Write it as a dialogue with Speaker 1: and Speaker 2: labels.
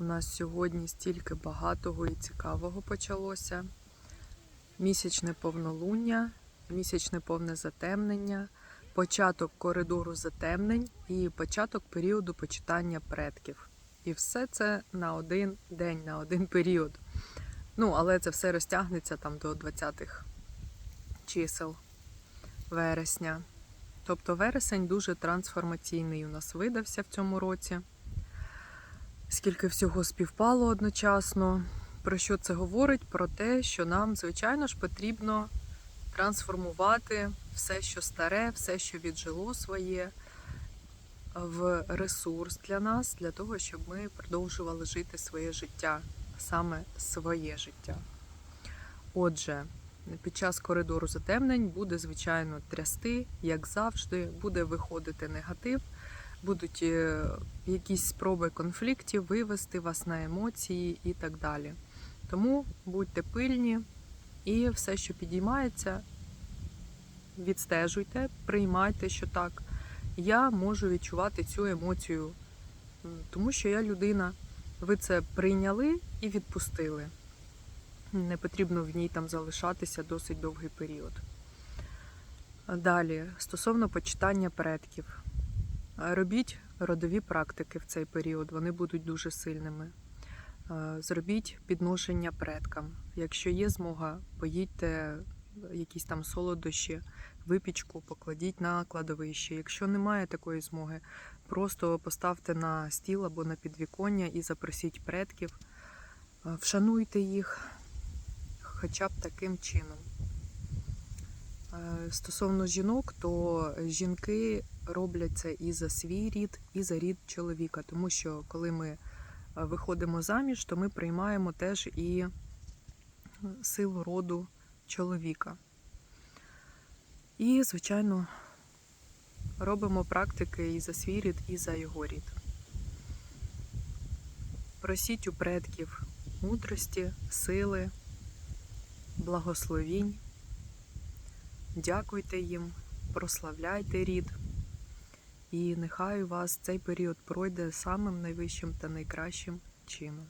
Speaker 1: У нас сьогодні стільки багатого і цікавого почалося. Місячне повнолуння, місячне повне затемнення, початок коридору затемнень і початок періоду почитання предків. І все це на один день, на один період. Ну, але це все розтягнеться там до 20-х чисел вересня. Тобто вересень дуже трансформаційний у нас видався в цьому році. Скільки всього співпало одночасно. Про що це говорить? Про те, що нам, звичайно ж, потрібно трансформувати все, що старе, все, що віджило своє, в ресурс для нас, для того, щоб ми продовжували жити своє життя, саме своє життя. Отже, під час коридору затемнень буде, звичайно, трясти, як завжди, буде виходити негатив, будуть е, якісь спроби конфліктів вивести вас на емоції і так далі. Тому будьте пильні і все, що підіймається, відстежуйте, приймайте, що так. Я можу відчувати цю емоцію, тому що я людина. Ви це прийняли і відпустили. Не потрібно в ній там залишатися досить довгий період. Далі, стосовно почитання предків, робіть родові практики в цей період, вони будуть дуже сильними. Зробіть підношення предкам. Якщо є змога, поїдьте якісь там солодощі, випічку, покладіть на кладовище. Якщо немає такої змоги, просто поставте на стіл або на підвіконня і запросіть предків, вшануйте їх хоча б таким чином. Стосовно жінок, то жінки роблять це і за свій рід, і за рід чоловіка, тому що коли ми е, виходимо заміж, то ми приймаємо теж і силу роду чоловіка. І, звичайно, робимо практики і за свій рід, і за його рід. Просіть у предків мудрості, сили, благословінь. Дякуйте їм, прославляйте рід. І нехай у вас цей період пройде самим найвищим та найкращим чином.